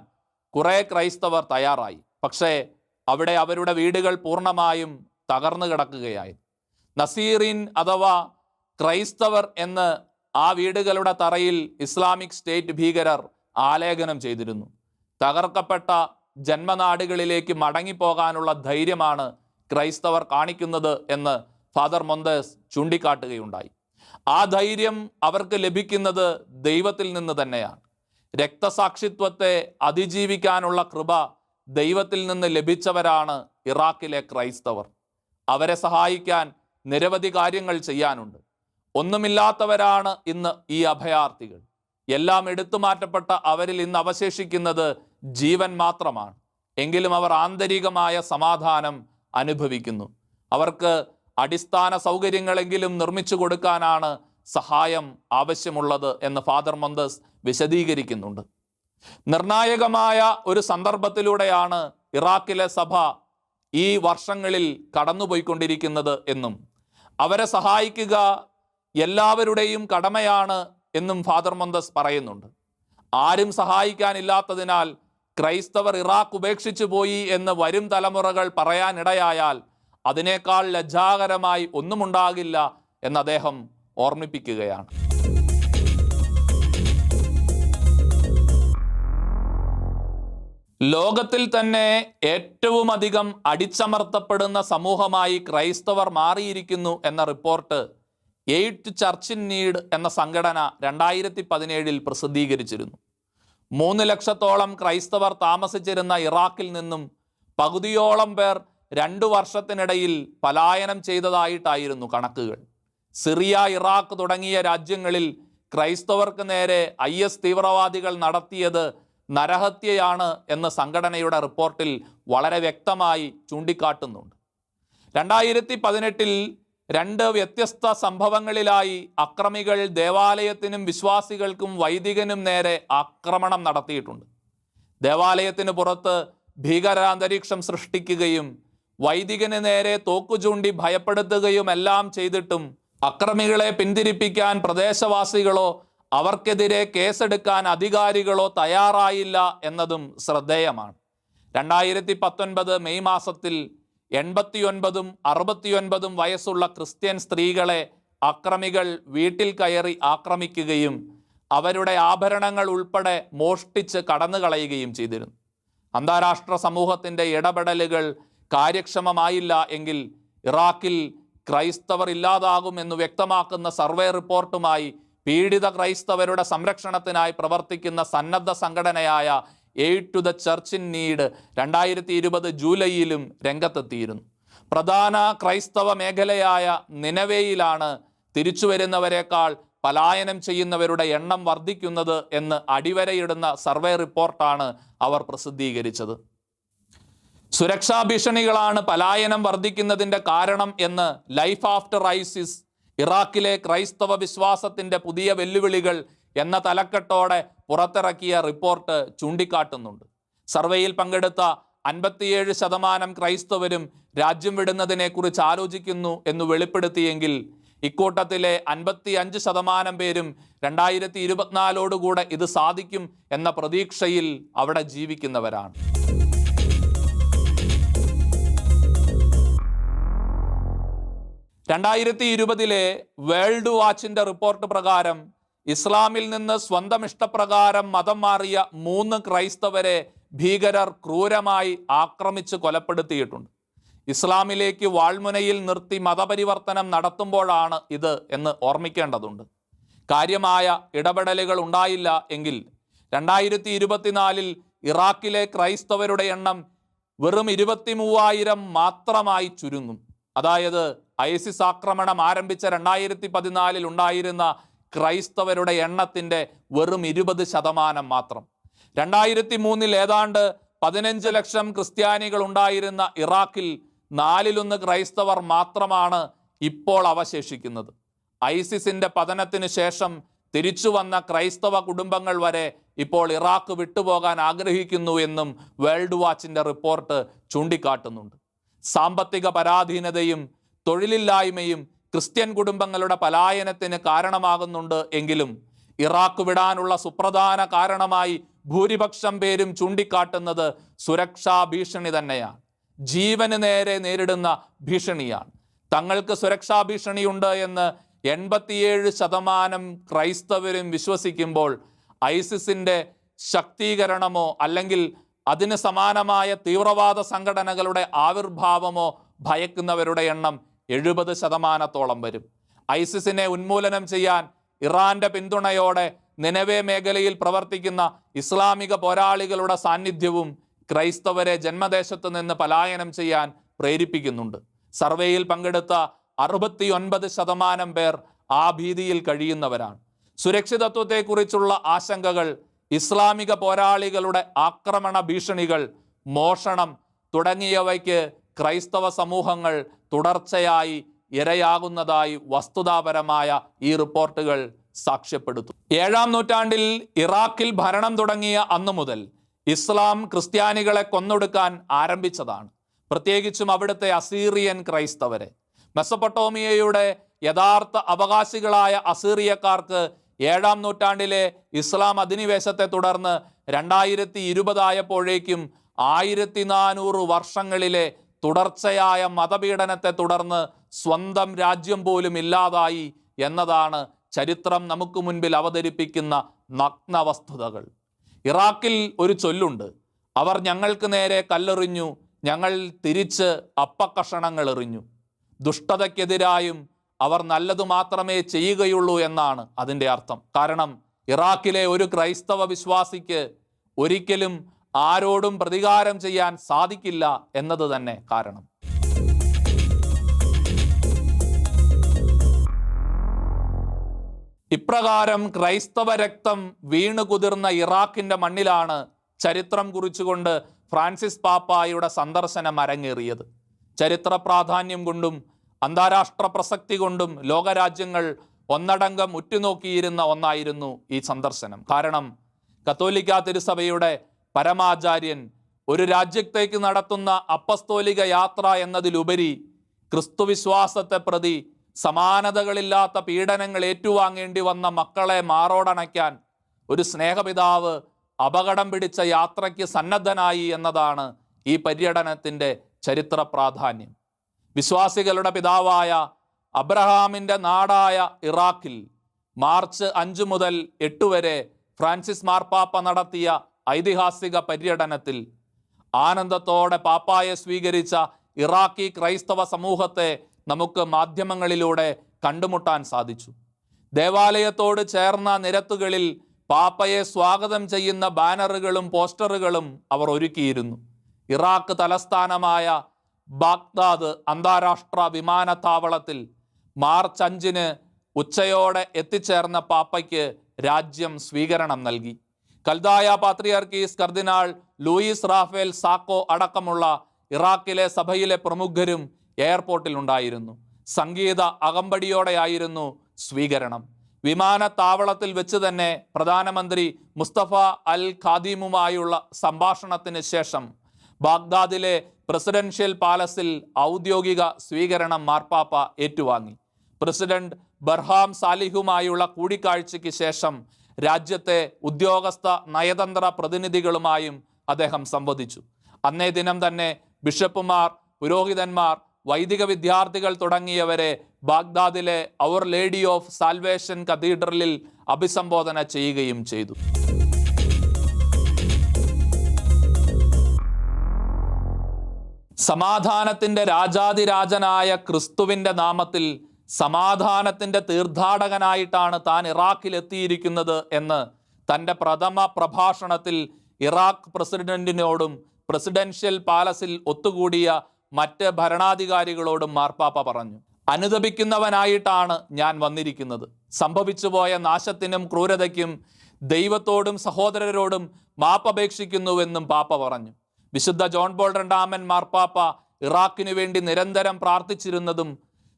കുറെ ക്രൈസ്തവർ തയ്യാറായി. പക്ഷേ അവിടെ അവരുടെ വീടുകൾ പൂർണമായും തകർന്നു കിടക്കുകയായി. നസീറിൻ അഥവാ ക്രൈസ്തവർ എന്ന് ആ വീടുകളുടെ തറയിൽ ഇസ്ലാമിക് സ്റ്റേറ്റ് ഭീകരർ ആലേഖനം ചെയ്തിരുന്നു. തകർക്കപ്പെട്ട ജന്മനാടുകളിലേക്ക് മടങ്ങിപ്പോകാനുള്ള ധൈര്യമാണ് ക്രൈസ്തവർ കാണിക്കുന്നത് എന്ന് ഫാദർ മൊന്തേസ് ചൂണ്ടിക്കാട്ടുകയുണ്ടായി. ആ ധൈര്യം അവർക്ക് ലഭിക്കുന്നത് ദൈവത്തിൽ നിന്ന് തന്നെയാണ്. രക്തസാക്ഷിത്വത്തെ അതിജീവിക്കാനുള്ള കൃപ ദൈവത്തിൽ നിന്ന് ലഭിച്ചവരാണ് ഇറാഖിലെ ക്രൈസ്തവർ. അവരെ സഹായിക്കാൻ നിരവധി കാര്യങ്ങൾ ചെയ്യാനുണ്ട്. ഒന്നുമില്ലാത്തവരാണ് ഇന്ന് ഈ അഭയാർത്ഥികൾ. എല്ലാം എടുത്തു മാറ്റപ്പെട്ട അവരിൽ ഇന്ന് അവശേഷിക്കുന്നത് ജീവൻ മാത്രമാണ്. എങ്കിലും അവർ ആന്തരികമായ സമാധാനം അനുഭവിക്കുന്നു. അവർക്ക് അടിസ്ഥാന സൗകര്യങ്ങളെങ്കിലും നിർമ്മിച്ചു കൊടുക്കാനാണ് സഹായം ആവശ്യമുള്ളത് എന്ന് ഫാദർ മന്ദസ് വിശദീകരിക്കുന്നുണ്ട്. നിർണായകമായ ഒരു സന്ദർഭത്തിലൂടെയാണ് ഇറാഖിലെ സഭ ഈ വർഷങ്ങളിൽ കടന്നുപോയിക്കൊണ്ടിരിക്കുന്നത് എന്നും അവരെ സഹായിക്കുക എല്ലാവരുടെയും കടമയാണ് എന്നും ഫാദർ മന്ദസ് പറയുന്നുണ്ട്. ആരും സഹായിക്കാനില്ലാത്തതിനാൽ ക്രൈസ്തവർ ഇറാഖ് ഉപേക്ഷിച്ചു പോയി എന്ന് വരും തലമുറകൾ പറയാനിടയായാൽ അതിനേക്കാൾ ലജ്ജാകരമായി ഒന്നുമുണ്ടാകില്ല എന്ന് അദ്ദേഹം ഓർമ്മിപ്പിക്കുകയാണ്. ലോകത്തിൽ തന്നെ ഏറ്റവും അധികം അടിച്ചമർത്തപ്പെടുന്ന സമൂഹമായി ക്രൈസ്തവർ മാറിയിരിക്കുന്നു എന്ന report Aid Church in Need എന്ന സംഘടന രണ്ടായിരത്തി പതിനേഴിൽ പ്രസിദ്ധീകരിച്ചിരുന്നു. മൂന്ന് ലക്ഷത്തോളം ക്രൈസ്തവർ താമസിച്ചിരുന്ന ഇറാഖിൽ നിന്നും പകുതിയോളം പേർ രണ്ടു വർഷത്തിനിടയിൽ പലായനം ചെയ്തതായിട്ടായിരുന്നു കണക്കുകൾ. സിറിയ ഇറാഖ് തുടങ്ങിയ രാജ്യങ്ങളിൽ ക്രൈസ്തവർക്ക് നേരെ ഐ തീവ്രവാദികൾ നടത്തിയത് നരഹത്യയാണ് എന്ന് സംഘടനയുടെ റിപ്പോർട്ടിൽ വളരെ വ്യക്തമായി ചൂണ്ടിക്കാട്ടുന്നുണ്ട്. രണ്ടായിരത്തി പതിനെട്ടിൽ രണ്ട് വ്യത്യസ്ത സംഭവങ്ങളിലായി അക്രമികൾ ദേവാലയത്തിനും വിശ്വാസികൾക്കും വൈദികനും നേരെ ആക്രമണം നടത്തിയിട്ടുണ്ട്. ദേവാലയത്തിന് പുറത്ത് ഭീകരാന്തരീക്ഷം സൃഷ്ടിക്കുകയും വൈദികന് നേരെ തോക്കു ചൂണ്ടി ഭയപ്പെടുത്തുകയും എല്ലാം ചെയ്തിട്ടും അക്രമികളെ പിന്തിരിപ്പിക്കാൻ പ്രദേശവാസികളോ അവർക്കെതിരെ കേസെടുക്കാൻ അധികാരികളോ തയ്യാറായില്ല എന്നതും ശ്രദ്ധേയമാണ്. രണ്ടായിരത്തി പത്തൊൻപത് മെയ് മാസത്തിൽ എൺപത്തിയൊൻപതും അറുപത്തിയൊൻപതും വയസ്സുള്ള ക്രിസ്ത്യൻ സ്ത്രീകളെ അക്രമികൾ വീട്ടിൽ കയറി ആക്രമിക്കുകയും അവരുടെ ആഭരണങ്ങൾ ഉൾപ്പെടെ മോഷ്ടിച്ച് കടന്നു കളയുകയും ചെയ്തിരുന്നു. അന്താരാഷ്ട്ര സമൂഹത്തിന്റെ ഇടപെടലുകൾ കാര്യക്ഷമമായില്ല എങ്കിൽ ഇറാഖിൽ ക്രൈസ്തവർ ഇല്ലാതാകുമെന്ന് വ്യക്തമാക്കുന്ന സർവേ റിപ്പോർട്ടുമായി പീഡിത ക്രൈസ്തവരുടെ സംരക്ഷണത്തിനായി പ്രവർത്തിക്കുന്ന സന്നദ്ധ സംഘടനയായ Aid to the Church in Need രണ്ടായിരത്തി ഇരുപത് ജൂലൈയിലും രംഗത്തെത്തിയിരുന്നു. പ്രധാന ക്രൈസ്തവ മേഖലയായ നിനവേയിലാണ് തിരിച്ചുവരുന്നവരെക്കാൾ പലായനം ചെയ്യുന്നവരുടെ എണ്ണം വർദ്ധിക്കുന്നത് എന്ന് അടിവരയിടുന്ന സർവേ റിപ്പോർട്ടാണ് അവർ പ്രസിദ്ധീകരിച്ചത്. സുരക്ഷാ ഭീഷണികളാണ് പലായനം വർദ്ധിക്കുന്നതിന്റെ കാരണം എന്ന് ലൈഫ് ആഫ്റ്റർ ഐസിസ് ഇറാഖിലെ ക്രൈസ്തവ വിശ്വാസത്തിന്റെ പുതിയ വെല്ലുവിളികൾ എന്ന തലക്കെട്ടോടെ പുറത്തിറക്കിയ റിപ്പോർട്ട് ചൂണ്ടിക്കാട്ടുന്നുണ്ട്. സർവേയിൽ പങ്കെടുത്ത അൻപത്തിയേഴ് ശതമാനം ക്രൈസ്തവരും രാജ്യം വിടുന്നതിനെക്കുറിച്ച് ആലോചിക്കുന്നു എന്ന് വെളിപ്പെടുത്തിയെങ്കിൽ ഇക്കൂട്ടത്തിലെ അൻപത്തി അഞ്ച് ശതമാനം പേരും രണ്ടായിരത്തി ഇരുപത്തിനാലോടുകൂടെ ഇത് സാധിക്കും എന്ന പ്രതീക്ഷയിൽ അവിടെ ജീവിക്കുന്നവരാണ്. രണ്ടായിരത്തി ഇരുപതിലെ വേൾഡ് വാച്ചിന്റെ റിപ്പോർട്ട് പ്രകാരം ഇസ്ലാമിൽ നിന്ന് സ്വന്തം ഇഷ്ടപ്രകാരം മതം മാറിയ മൂന്ന് ക്രൈസ്തവരെ ഭീകരർ ക്രൂരമായി ആക്രമിച്ച് കൊലപ്പെടുത്തിയിട്ടുണ്ട്. ഇസ്ലാമിലേക്ക് വാൾമുനയിൽ നിർത്തി മതപരിവർത്തനം നടത്തുമ്പോഴാണ് ഇത് എന്ന് ഓർമ്മിക്കേണ്ടതുണ്ട്. കാര്യമായ ഇടപെടലുകൾ ഉണ്ടായില്ല എങ്കിൽ രണ്ടായിരത്തി ഇരുപത്തിനാലിൽ ഇറാഖിലെ ക്രൈസ്തവരുടെ എണ്ണം വെറും ഇരുപത്തി മാത്രമായി ചുരുങ്ങും. അതായത് ഐസിസ് ആക്രമണം ആരംഭിച്ച രണ്ടായിരത്തി പതിനാലിൽ ഉണ്ടായിരുന്ന ക്രൈസ്തവരുടെ എണ്ണത്തിന്റെ വെറും ഇരുപത് ശതമാനം മാത്രം. രണ്ടായിരത്തി മൂന്നിൽ ഏതാണ്ട് പതിനഞ്ച് ലക്ഷം ക്രിസ്ത്യാനികൾ ഉണ്ടായിരുന്ന ഇറാഖിൽ നാലിലൊന്ന് ക്രൈസ്തവർ മാത്രമാണ് ഇപ്പോൾ അവശേഷിക്കുന്നത്. ഐസിസിന്റെ പതനത്തിന് ശേഷം തിരിച്ചു വന്ന ക്രൈസ്തവ കുടുംബങ്ങൾ വരെ ഇപ്പോൾ ഇറാഖ് വിട്ടുപോകാൻ ആഗ്രഹിക്കുന്നു എന്നും വേൾഡ് വാച്ചിന്റെ റിപ്പോർട്ട് ചൂണ്ടിക്കാട്ടുന്നുണ്ട്. സാമ്പത്തിക പരാധീനതയും തൊഴിലില്ലായ്മയും ക്രിസ്ത്യൻ കുടുംബങ്ങളുടെ പലായനത്തിന് കാരണമാകുന്നുണ്ട് എങ്കിലും ഇറാഖ് വിടാനുള്ള സുപ്രധാന കാരണമായി ഭൂരിപക്ഷം പേരും ചൂണ്ടിക്കാട്ടുന്നത് സുരക്ഷാ ഭീഷണി തന്നെയാണ്. ജീവന് നേരെ നേരിടുന്ന ഭീഷണിയാണ്. തങ്ങൾക്ക് സുരക്ഷാ ഭീഷണിയുണ്ട് എന്ന് എൺപത്തിയേഴ് ശതമാനം ക്രൈസ്തവരും വിശ്വസിക്കുമ്പോൾ ഐസിസിന്റെ ശക്തീകരണമോ അല്ലെങ്കിൽ അതിന് സമാനമായ തീവ്രവാദ സംഘടനകളുടെ ആവിർഭാവമോ ഭയക്കുന്നവരുടെ എണ്ണം എഴുപത് ശതമാനത്തോളം വരും. ഐസിസിനെ ഉന്മൂലനം ചെയ്യാൻ ഇറാന്റെ പിന്തുണയോടെ നിലവേ മേഖലയിൽ പ്രവർത്തിക്കുന്ന ഇസ്ലാമിക പോരാളികളുടെ സാന്നിധ്യവും ക്രൈസ്തവരെ ജന്മദേശത്ത് നിന്ന് പലായനം ചെയ്യാൻ പ്രേരിപ്പിക്കുന്നുണ്ട്. സർവേയിൽ പങ്കെടുത്ത അറുപത്തി ഒൻപത് ശതമാനം പേർ ആ ഭീതിയിൽ കഴിയുന്നവരാണ്. സുരക്ഷിതത്വത്തെക്കുറിച്ചുള്ള ആശങ്കകൾ ഇസ്ലാമിക പോരാളികളുടെ ആക്രമണ ഭീഷണികൾ മോഷണം തുടങ്ങിയവയ്ക്ക് ക്രൈസ്തവ സമൂഹങ്ങൾ തുടർച്ചയായി ഇരയാകുന്നതായി വസ്തുതാപരമായ ഈ റിപ്പോർട്ടുകൾ സാക്ഷ്യപ്പെടുത്തും. ഏഴാം നൂറ്റാണ്ടിൽ ഇറാഖിൽ ഭരണം തുടങ്ങിയ അന്നു മുതൽ ഇസ്ലാം ക്രിസ്ത്യാനികളെ കൊന്നൊടുക്കാൻ ആരംഭിച്ചതാണ്. പ്രത്യേകിച്ചും അവിടുത്തെ അസീറിയൻ ക്രൈസ്തവരെ. മെസ്സപ്പൊട്ടോമിയയുടെ യഥാർത്ഥ അവകാശികളായ അസീറിയക്കാർക്ക് ഏഴാം നൂറ്റാണ്ടിലെ ഇസ്ലാം അധിനിവേശത്തെ തുടർന്ന് രണ്ടായിരത്തി ഇരുപതായപ്പോഴേക്കും ആയിരത്തി നാനൂറ് വർഷങ്ങളിലെ തുടർച്ചയായ മതപീഡനത്തെ തുടർന്ന് സ്വന്തം രാജ്യം പോലും ഇല്ലാതായി എന്നതാണ് ചരിത്രം നമുക്ക് മുൻപിൽ അവതരിപ്പിക്കുന്ന നഗ്ന വസ്തുതകൾ ഇറാഖിൽ ഒരു ചൊല്ലുണ്ട്. അവർ ഞങ്ങൾക്ക് നേരെ കല്ലെറിഞ്ഞു ഞങ്ങൾ തിരിച്ച് അപ്പക്കഷണങ്ങൾ എറിഞ്ഞു. ദുഷ്ടതയ്ക്കെതിരായും അവർ നല്ലതു മാത്രമേ ചെയ്യുകയുള്ളൂ എന്നാണ് അതിന്റെ അർത്ഥം. കാരണം ഇറാഖിലെ ഒരു ക്രൈസ്തവ വിശ്വാസിക്ക് ഒരിക്കലും ആരോടും പ്രതികാരം ചെയ്യാൻ സാധിക്കില്ല എന്നത് തന്നെ കാരണം. ഇപ്രകാരം ക്രൈസ്തവ രക്തം വീണു കുതിർന്ന ഇറാഖിന്റെ മണ്ണിലാണ് ചരിത്രം കുറിച്ചുകൊണ്ട് ഫ്രാൻസിസ് പാപ്പായുടെ സന്ദർശനം അരങ്ങേറിയത്. ചരിത്ര പ്രാധാന്യം കൊണ്ടും അന്താരാഷ്ട്ര പ്രസക്തി കൊണ്ടും ലോകരാജ്യങ്ങൾ ഒന്നടങ്കം ഉറ്റുനോക്കിയിരുന്ന ഒന്നായിരുന്നു ഈ സന്ദർശനം. കാരണം കത്തോലിക്ക തിരുസഭയുടെ പരമാചാര്യൻ ഒരു രാജ്യത്തേക്ക് നടത്തുന്ന അപ്പസ്തോലിക യാത്ര എന്നതിലുപരി ക്രിസ്തുവിശ്വാസത്തെ പ്രതി സമാനതകളില്ലാത്ത പീഡനങ്ങൾ ഏറ്റുവാങ്ങേണ്ടി വന്ന മക്കളെ മാറോടണയ്ക്കാൻ ഒരു സ്നേഹപിതാവ് അപകടം പിടിച്ച യാത്രയ്ക്ക് സന്നദ്ധനായി എന്നതാണ് ഈ പര്യടനത്തിന്റെ ചരിത്ര പ്രാധാന്യം. വിശ്വാസികളുടെ പിതാവായ അബ്രഹാമിന്റെ നാടായ ഇറാഖിൽ മാർച്ച് അഞ്ച് മുതൽ എട്ട് വരെ ഫ്രാൻസിസ് മാർപ്പാപ്പ നടത്തിയ ഐതിഹാസിക പര്യടനത്തിൽ ആനന്ദത്തോടെ പാപ്പായെ സ്വീകരിച്ച ഇറാഖി ക്രൈസ്തവ സമൂഹത്തെ നമുക്ക് മാധ്യമങ്ങളിലൂടെ കണ്ടുമുട്ടാൻ സാധിച്ചു. ദേവാലയത്തോട് ചേർന്ന നിരത്തുകളിൽ പാപ്പയെ സ്വാഗതം ചെയ്യുന്ന ബാനറുകളും പോസ്റ്ററുകളും അവർ ഒരുക്കിയിരുന്നു. ഇറാഖ് തലസ്ഥാനമായ ബാഗ്ദാദ് അന്താരാഷ്ട്ര വിമാനത്താവളത്തിൽ മാർച്ച് അഞ്ചിന് ഉച്ചയോടെ എത്തിച്ചേർന്ന പാപ്പയ്ക്ക് രാജ്യം സ്വീകരണം നൽകി. കൽദായ പാത്രിയാർക്കീസ് കർദിനാൾ ലൂയിസ് റാഫേൽ സാക്കോ അടക്കമുള്ള ഇറാഖിലെ സഭയിലെ പ്രമുഖരും എയർപോർട്ടിൽ ഉണ്ടായിരുന്നു. സംഗീത അകമ്പടിയോടെയായിരുന്നു സ്വീകരണം. വിമാനത്താവളത്തിൽ വെച്ച് തന്നെ പ്രധാനമന്ത്രി മുസ്തഫ അൽ ഖാദീമുമായുള്ള സംഭാഷണത്തിന് ശേഷം ബാഗ്ദാദിലെ പ്രസിഡൻഷ്യൽ പാലസിൽ ഔദ്യോഗിക സ്വീകരണം മാർപ്പാപ്പ ഏറ്റുവാങ്ങി. പ്രസിഡന്റ് ബർഹാം സാലിഹുമായുള്ള കൂടിക്കാഴ്ചയ്ക്ക് ശേഷം രാജ്യത്തെ ഉദ്യോഗസ്ഥ നയതന്ത്ര പ്രതിനിധികളുമായും അദ്ദേഹം സംവദിച്ചു. അന്നേ ദിനം തന്നെ ബിഷപ്പുമാർ പുരോഹിതന്മാർ വൈദിക വിദ്യാർത്ഥികൾ തുടങ്ങിയവരെ ബാഗ്ദാദിലെ അവർ ലേഡി ഓഫ് സാൽവേഷൻ കത്തീഡ്രലിൽ അഭിസംബോധന ചെയ്യുകയും ചെയ്തു. സമാധാനത്തിന്റെ രാജാതിരാജനായ ക്രിസ്തുവിന്റെ നാമത്തിൽ സമാധാനത്തിന്റെ തീർത്ഥാടകനായിട്ടാണ് താൻ ഇറാഖിലെത്തിയിരിക്കുന്നത് എന്ന് തന്റെ പ്രഥമ പ്രഭാഷണത്തിൽ ഇറാഖ് പ്രസിഡന്റിനോടും പ്രസിഡൻഷ്യൽ പാലസിൽ ഒത്തുകൂടിയ മറ്റ് ഭരണാധികാരികളോടും മാർപ്പാപ്പ പറഞ്ഞു. അനുദപിക്കുന്നവനായിട്ടാണ് ഞാൻ വന്നിരിക്കുന്നത്. സംഭവിച്ചുപോയ നാശത്തിനും ക്രൂരതയ്ക്കും ദൈവത്തോടും സഹോദരരോടും മാപ്പപേക്ഷിക്കുന്നുവെന്നും പാപ്പ പറഞ്ഞു. വിശുദ്ധ ജോൺ പോൾ രണ്ടാമൻ മാർപ്പാപ്പ ഇറാഖിനു വേണ്ടി നിരന്തരം പ്രാർത്ഥിച്ചിരുന്നതും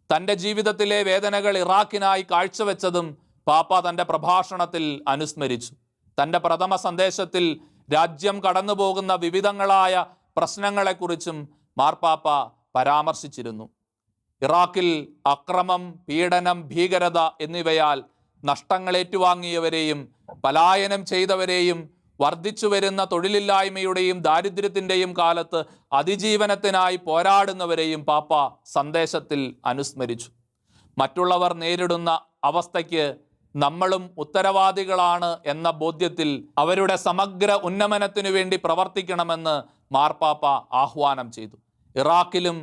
തന്റെ ജീവിതത്തിലെ വേദനകൾ ഇറാഖിനായി കാഴ്ചവെച്ചതും പാപ്പ തന്റെ പ്രഭാഷണത്തിൽ അനുസ്മരിച്ചു. തന്റെ പ്രഥമ സന്ദേശത്തിൽ രാജ്യം കടന്നുപോകുന്ന വിവിധങ്ങളായ പ്രശ്നങ്ങളെക്കുറിച്ചും മാർപ്പാപ്പ പരാമർശിച്ചിരുന്നു. ഇറാഖിൽ അക്രമം പീഡനം ഭീകരത എന്നിവയാൽ നഷ്ടങ്ങൾ ഏറ്റുവാങ്ങിയവരെയും പലായനം ചെയ്തവരെയും വർദ്ധിച്ചു വരുന്ന തൊഴിലില്ലായ്മയുടെയും ദാരിദ്ര്യത്തിന്റെയും കാലത്ത് അതിജീവനത്തിനായി പോരാടുന്നവരെയും പാപ്പ സന്ദേശത്തിൽ അനുസ്മരിച്ചു. മറ്റുള്ളവർ നേരിടുന്ന അവസ്ഥയ്ക്ക് നമ്മളും ഉത്തരവാദികളാണ് എന്ന ബോധ്യത്തിൽ അവരുടെ സമഗ്ര ഉന്നമനത്തിനു വേണ്ടി പ്രവർത്തിക്കണമെന്ന് മാർപ്പാപ്പ ആഹ്വാനം ചെയ്തു. ഇറാഖിലും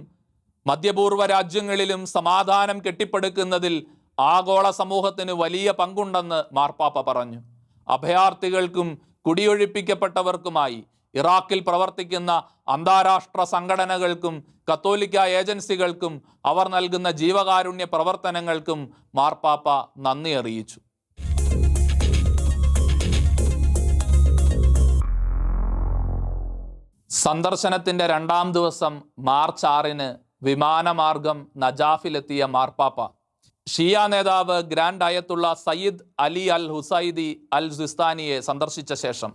മധ്യപൂർവ രാജ്യങ്ങളിലും സമാധാനം കെട്ടിപ്പടുക്കുന്നതിൽ ആഗോള സമൂഹത്തിന് വലിയ പങ്കുണ്ടെന്ന് മാർപ്പാപ്പ പറഞ്ഞു. അഭയാർത്ഥികൾക്കും കുടിയൊഴിപ്പിക്കപ്പെട്ടവർക്കുമായി ഇറാഖിൽ പ്രവർത്തിക്കുന്ന അന്താരാഷ്ട്ര സംഘടനകൾക്കും കത്തോലിക്ക ഏജൻസികൾക്കും അവർ നൽകുന്ന ജീവകാരുണ്യ പ്രവർത്തനങ്ങൾക്കും മാർപ്പാപ്പ നന്ദി അറിയിച്ചു. സന്ദർശനത്തിന്റെ രണ്ടാം ദിവസം മാർച്ച് ആറിന് വിമാനമാർഗം നജാഫിലെത്തിയ മാർപ്പാപ്പ ഷിയ നേതാവ് grand Ayatollah Sayyid Ali al Husseini al സിസ്താനിയെ സന്ദർശിച്ച ശേഷം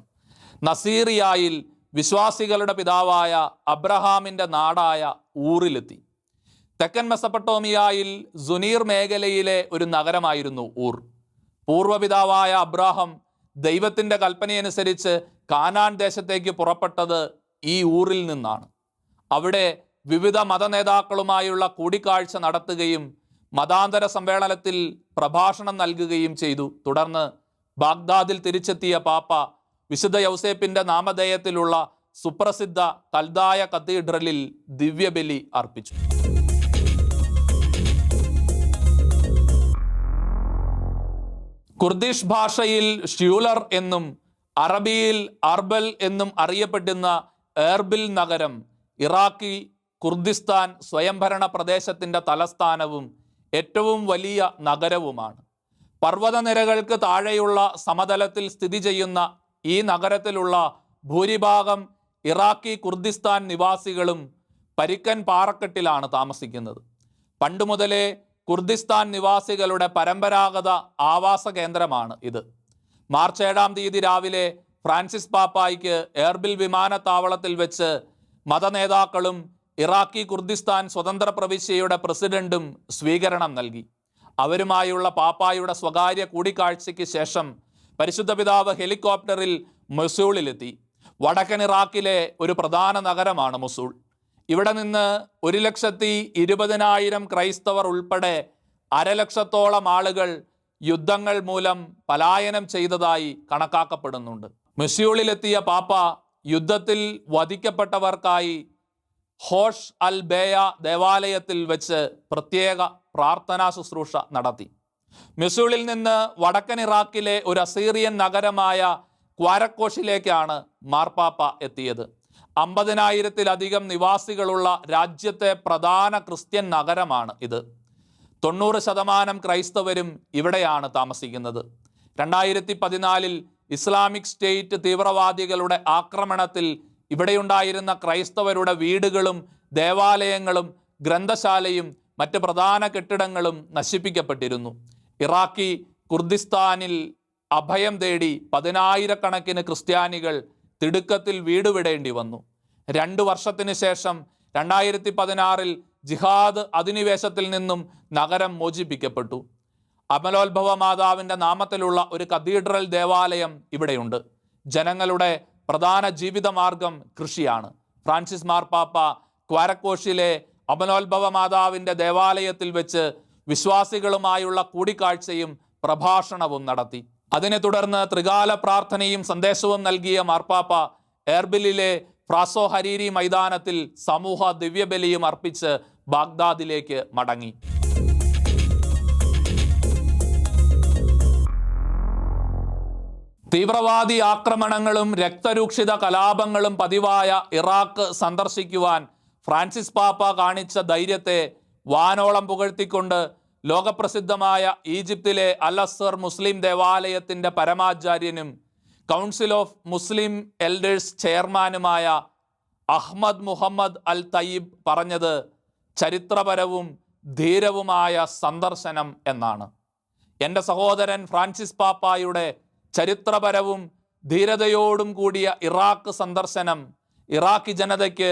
നസീറിയായിൽ വിശ്വാസികളുടെ പിതാവായ അബ്രഹാമിന്റെ നാടായ ഊറിലെത്തി. തെക്കൻ മെസപ്പട്ടോമിയായിൽ സുനീർ മേഖലയിലെ ഒരു നഗരമായിരുന്നു ഊർ. പൂർവപിതാവായ അബ്രാഹം ദൈവത്തിന്റെ കൽപ്പനയനുസരിച്ച് കാനാൻ ദേശത്തേക്ക് പുറപ്പെട്ടത് ഈ ഊറിൽ നിന്നാണ്. അവിടെ വിവിധ മതനേതാക്കളുമായുള്ള കൂടിക്കാഴ്ച നടത്തുകയും മതാന്തര സമ്മേളനത്തിൽ പ്രഭാഷണം നൽകുകയും ചെയ്തു. തുടർന്ന് ബാഗ്ദാദിൽ തിരിച്ചെത്തിയ പാപ്പ വിശുദ്ധ യൗസേപ്പിന്റെ നാമധേയത്തിലുള്ള സുപ്രസിദ്ധ കൽദായ കത്തീഡ്രലിൽ ദിവ്യബലി അർപ്പിച്ചു. കുർദിഷ് ഭാഷയിൽ ഷ്യൂലർ എന്നും അറബിയിൽ അർബൽ എന്നും അറിയപ്പെടുന്ന എർബിൽ നഗരം ഇറാഖി കുർദിസ്ഥാൻ സ്വയംഭരണ പ്രദേശത്തിന്റെ തലസ്ഥാനവും ഏറ്റവും വലിയ നഗരവുമാണ്. പർവതനിരകൾക്ക് താഴെയുള്ള സമതലത്തിൽ സ്ഥിതി ചെയ്യുന്ന ഈ നഗരത്തിലുള്ള ഭൂരിഭാഗം ഇറാഖി കുർദിസ്ഥാൻ നിവാസികളും പരിക്കൻ പാറക്കെട്ടിലാണ് താമസിക്കുന്നത്. പണ്ടു മുതലേ കുർദിസ്ഥാൻ നിവാസികളുടെ പരമ്പരാഗത ആവാസ കേന്ദ്രമാണ് ഇത്. മാർച്ച് ഏഴാം തീയതി രാവിലെ ഫ്രാൻസിസ് പാപ്പായിക്ക് എയർബിൽ വിമാനത്താവളത്തിൽ വെച്ച് മതനേതാക്കളും ഇറാഖി കുർദിസ്ഥാൻ സ്വതന്ത്ര പ്രവിശ്യയുടെ പ്രസിഡന്റും സ്വീകരണം നൽകി. അവരുമായുള്ള പാപ്പായുടെ സ്വകാര്യ കൂടിക്കാഴ്ചയ്ക്ക് ശേഷം പരിശുദ്ധ പിതാവ് ഹെലികോപ്റ്ററിൽ മൊസൂളിലെത്തി. വടക്കൻ ഇറാഖിലെ ഒരു പ്രധാന നഗരമാണ് മൊസൂൾ. ഇവിടെ നിന്ന് ഒരു ലക്ഷത്തി ഇരുപതിനായിരം ക്രൈസ്തവർ ഉൾപ്പെടെ അരലക്ഷത്തോളം ആളുകൾ യുദ്ധങ്ങൾ മൂലം പലായനം ചെയ്തതായി കണക്കാക്കപ്പെടുന്നുണ്ട്. മെസ്യൂളിലെത്തിയ പാപ്പ യുദ്ധത്തിൽ വധിക്കപ്പെട്ടവർക്കായി ഹോഷ് അൽ ബേയ ദേവാലയത്തിൽ വെച്ച് പ്രത്യേക പ്രാർത്ഥനാ ശുശ്രൂഷ നടത്തി. മിസൂളിൽ നിന്ന് വടക്കൻ ഇറാഖിലെ ഒരു അസീറിയൻ നഗരമായ ക്വാരക്കോഷിലേക്കാണ് മാർപ്പാപ്പ എത്തിയത്. അമ്പതിനായിരത്തിലധികം നിവാസികളുള്ള രാജ്യത്തെ പ്രധാന ക്രിസ്ത്യൻ നഗരമാണ് ഇത്. തൊണ്ണൂറ് ശതമാനം ക്രൈസ്തവരും ഇവിടെയാണ് താമസിക്കുന്നത്. രണ്ടായിരത്തി പതിനാലിൽ ഇസ്ലാമിക് സ്റ്റേറ്റ് തീവ്രവാദികളുടെ ആക്രമണത്തിൽ ഇവിടെയുണ്ടായിരുന്ന ക്രൈസ്തവരുടെ വീടുകളും ദേവാലയങ്ങളും ഗ്രന്ഥശാലയും മറ്റ് പ്രധാന കെട്ടിടങ്ങളും നശിപ്പിക്കപ്പെട്ടിരുന്നു. ഇറാഖി കുർദിസ്ഥാനിൽ അഭയം തേടി പതിനായിരക്കണക്കിന് ക്രിസ്ത്യാനികൾ തിടുക്കത്തിൽ വീട് വിടേണ്ടി വന്നു. രണ്ടു വർഷത്തിന് ശേഷം രണ്ടായിരത്തി പതിനാറിൽ ജിഹാദ് അധിനിവേശത്തിൽ നിന്നും നഗരം മോചിപ്പിക്കപ്പെട്ടു. അമലോത്ഭവ മാതാവിന്റെ നാമത്തിലുള്ള ഒരു കത്തീഡ്രൽ ദേവാലയം ഇവിടെയുണ്ട്. ജനങ്ങളുടെ പ്രധാന ജീവിതമാർഗം കൃഷിയാണ്. ഫ്രാൻസിസ് മാർപ്പാപ്പ ക്വാരക്കോഷിലെ അമനോത്ഭവ മാതാവിന്റെ ദേവാലയത്തിൽ വെച്ച് വിശ്വാസികളുമായുള്ള കൂടിക്കാഴ്ചയും പ്രഭാഷണവും നടത്തി. അതിനെ തുടർന്ന് ത്രികാല പ്രാർത്ഥനയും സന്ദേശവും നൽകിയ മാർപ്പാപ്പ എർബിലിലെ ഫ്രാസോ ഹരീരി മൈതാനത്തിൽ സമൂഹ ദിവ്യബലിയും അർപ്പിച്ച് ബാഗ്ദാദിലേക്ക് മടങ്ങി. തീവ്രവാദി ആക്രമണങ്ങളും രക്തരൂക്ഷിത കലാപങ്ങളും പതിവായ ഇറാഖ് സന്ദർശിക്കുവാൻ ഫ്രാൻസിസ് പാപ്പ കാണിച്ച ധൈര്യത്തെ വാനോളം പുകഴ്ത്തിക്കൊണ്ട് ലോകപ്രസിദ്ധമായ ഈജിപ്തിലെ അലസർ മുസ്ലിം ദേവാലയത്തിന്റെ പരമാചാര്യനും കൗൺസിൽ ഓഫ് മുസ്ലിം എൽഡേഴ്സ് ചെയർമാനുമായ അഹ്മദ് മുഹമ്മദ് അൽ തയ്യിബ് പറഞ്ഞത് ചരിത്രപരവും ധീരവുമായ സന്ദർശനം എന്നാണ്. എന്റെ സഹോദരൻ ഫ്രാൻസിസ് പാപ്പായുടെ ചരിത്രപരവും ധീരതയോടും കൂടിയ ഇറാഖ് സന്ദർശനം ഇറാഖി ജനതയ്ക്ക്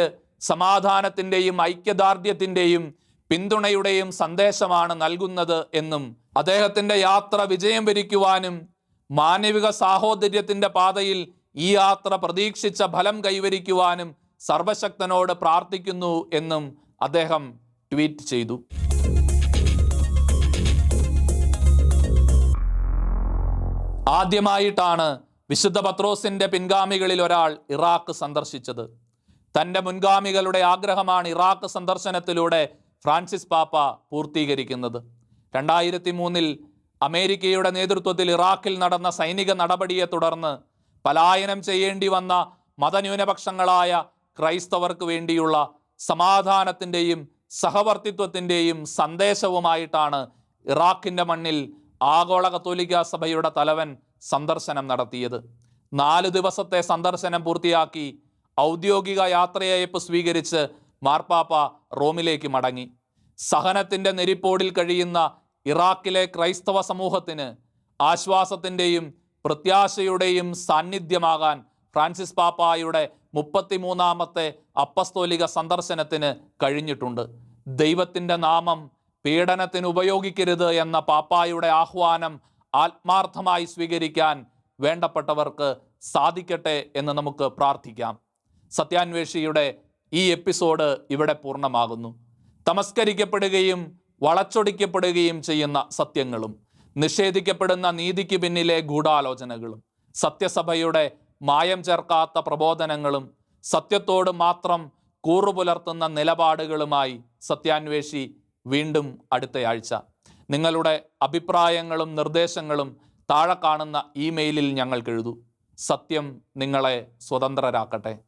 സമാധാനത്തിന്റെയും ഐക്യദാർഢ്യത്തിന്റെയും പിന്തുണയുടെയും സന്ദേശമാണ് നൽകുന്നത് എന്നും അദ്ദേഹത്തിന്റെ യാത്ര വിജയം വരിക്കുവാനും മാനവിക സാഹോദര്യത്തിന്റെ പാതയിൽ ഈ യാത്ര പ്രതീക്ഷിച്ച ഫലം കൈവരിക്കുവാനും സർവശക്തനോട് പ്രാർത്ഥിക്കുന്നു എന്നും അദ്ദേഹം ട്വീറ്റ് ചെയ്തു. ആദ്യമായിട്ടാണ് വിശുദ്ധ പത്രോസിന്റെ പിൻഗാമികളിൽ ഒരാൾ ഇറാഖ് സന്ദർശിച്ചത്. തന്റെ മുൻഗാമികളുടെ ആഗ്രഹമാണ് ഇറാഖ് സന്ദർശനത്തിലൂടെ ഫ്രാൻസിസ് പാപ്പ പൂർത്തീകരിക്കുന്നത്. രണ്ടായിരത്തി മൂന്നിൽ അമേരിക്കയുടെ നേതൃത്വത്തിൽ ഇറാഖിൽ നടന്ന സൈനിക നടപടിയെ തുടർന്ന് പലായനം ചെയ്യേണ്ടി വന്ന മതന്യൂനപക്ഷങ്ങളായ ക്രൈസ്തവർക്ക് വേണ്ടിയുള്ള സമാധാനത്തിന്റെയും സഹവർത്തിത്വത്തിന്റെയും സന്ദേശവുമായിട്ടാണ് ഇറാഖിന്റെ മണ്ണിൽ ആഗോള കത്തോലിക്ക സഭയുടെ തലവൻ സന്ദർശനം നടത്തിയത്. നാല് ദിവസത്തെ സന്ദർശനം പൂർത്തിയാക്കി ഔദ്യോഗിക യാത്രയയപ്പ് സ്വീകരിച്ച് മാർപ്പാപ്പ റോമിലേക്ക് മടങ്ങി. സഹനത്തിന്റെ നെരിപ്പോടിൽ കഴിയുന്ന ഇറാഖിലെ ക്രൈസ്തവ സമൂഹത്തിന് ആശ്വാസത്തിന്റെയും പ്രത്യാശയുടെയും സാന്നിധ്യമാകാൻ ഫ്രാൻസിസ് പാപ്പായുടെ മുപ്പത്തിമൂന്നാമത്തെ അപ്പസ്തോലിക സന്ദർശനത്തിന് കഴിഞ്ഞിട്ടുണ്ട്. ദൈവത്തിന്റെ നാമം പീഡനത്തിന് ഉപയോഗിക്കരുത് എന്ന പാപ്പായുടെ ആഹ്വാനം ആത്മാർത്ഥമായി സ്വീകരിക്കാൻ വേണ്ടപ്പെട്ടവർക്ക് സാധിക്കട്ടെ എന്ന് നമുക്ക് പ്രാർത്ഥിക്കാം. സത്യാന്വേഷിയുടെ ഈ എപ്പിസോഡ് ഇവിടെ പൂർണമാകുന്നു. തമസ്കരിക്കപ്പെടുകയും വളച്ചൊടിക്കപ്പെടുകയും ചെയ്യുന്ന സത്യങ്ങളും നിഷേധിക്കപ്പെടുന്ന നീതിക്ക് പിന്നിലെ ഗൂഢാലോചനകളും സത്യസഭയുടെ മായം ചേർക്കാത്ത പ്രബോധനങ്ങളും സത്യത്തോട് മാത്രം കൂറുപുലർത്തുന്ന നിലപാടുകളുമായി സത്യാന്വേഷി വീണ്ടും അടുത്തയാഴ്ച. നിങ്ങളുടെ അഭിപ്രായങ്ങളും നിർദ്ദേശങ്ങളും താഴെ കാണുന്ന ഇമെയിലിൽ ഞങ്ങൾക്ക് എഴുതൂ. സത്യം നിങ്ങളെ സ്വതന്ത്രരാക്കട്ടെ.